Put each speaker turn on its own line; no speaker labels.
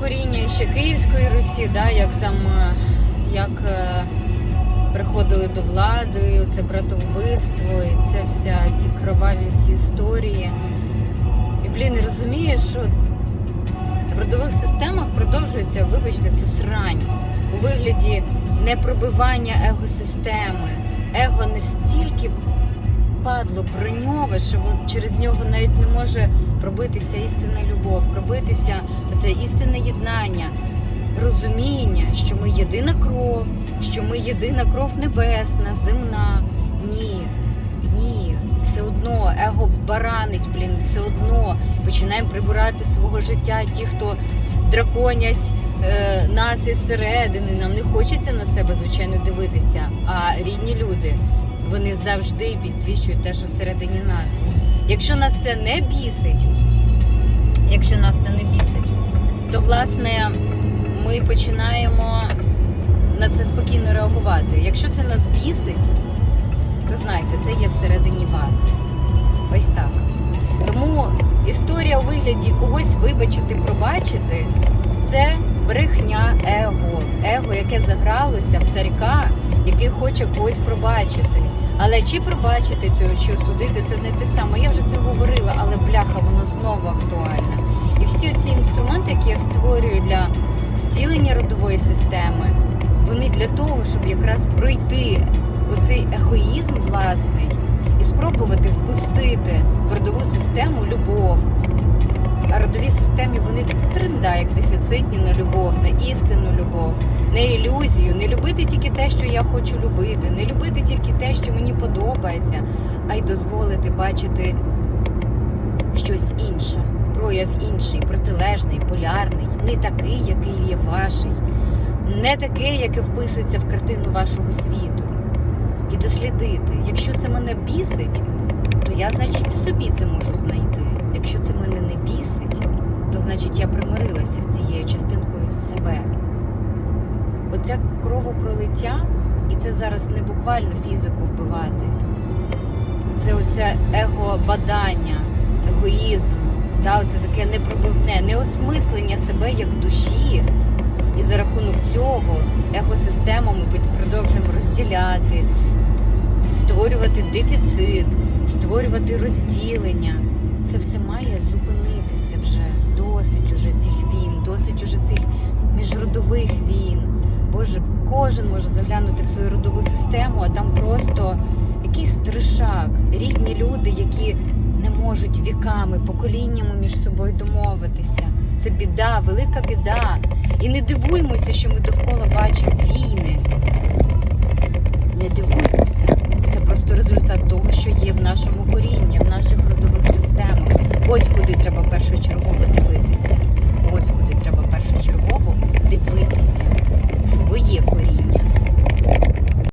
коріння ще Київської Русі, да, як там е, як е, приходили до влади, це братовбивство, і це вся ці кроваві всі історії. І блін, і розумієш, що в родових системах продовжується, вибачте, це срань у вигляді непробивання егосистеми. Его настільки падло броньове, що через нього навіть не може пробитися істинна любов, пробитися це істинне єднання, розуміння, що ми єдина кров, що ми єдина кров небесна, земна. Ні, ні, все одно его баранить, блін, все одно починаємо прибирати свого життя ті, хто драконять нас із середини. Нам не хочеться на себе, звичайно, дивитися. А рідні люди вони завжди підсвічують те, що всередині нас. Якщо нас це не бісить, якщо нас це не бісить, то власне ми починаємо на це спокійно реагувати. Якщо це нас бісить, то знайте, це є всередині вас. Ось так. Тому історія у вигляді когось вибачити, пробачити це брехня его. Его, яке загралося в царька, який хоче когось пробачити. Але чи пробачити цього, чи осудити, це не те саме. Я вже це говорила, але бляха, воно знову актуальне. І всі ці інструменти, які я створюю для зцілення родової системи, вони для того, щоб якраз пройти оцей егоїзм власний і спробувати впустити в родову систему любов. А родові системі вони тренда, як дефіцитні на любов, на істинну любов, на ілюзію, не любити тільки те, що я хочу любити, не любити тільки те, що мені подобається, а й дозволити бачити щось інше, прояв інший, протилежний, полярний, не такий, який є ваший, не такий, яке вписується в картину вашого світу. І дослідити, якщо це мене бісить, то я, значить, в собі це можу знайти. Якщо це мене не бісить, то значить я примирилася з цією частинкою себе. Оця кровопролиття, і це зараз не буквально фізику вбивати. Це оце его-бадання, егоїзм, та, оце таке непробивне, неосмислення себе як душі. І за рахунок цього егосистему ми продовжуємо розділяти, створювати дефіцит, створювати розділення. Це все має зупинитися вже. Досить уже цих війн, досить уже цих міжродових війн. Боже, кожен може заглянути в свою родову систему, а там просто якийсь тришак, рідні люди, які не можуть віками, поколіннями між собою домовитися. Це біда, велика біда. І не дивуємося, що ми довкола бачимо війни. Не дивуємося. Це просто результат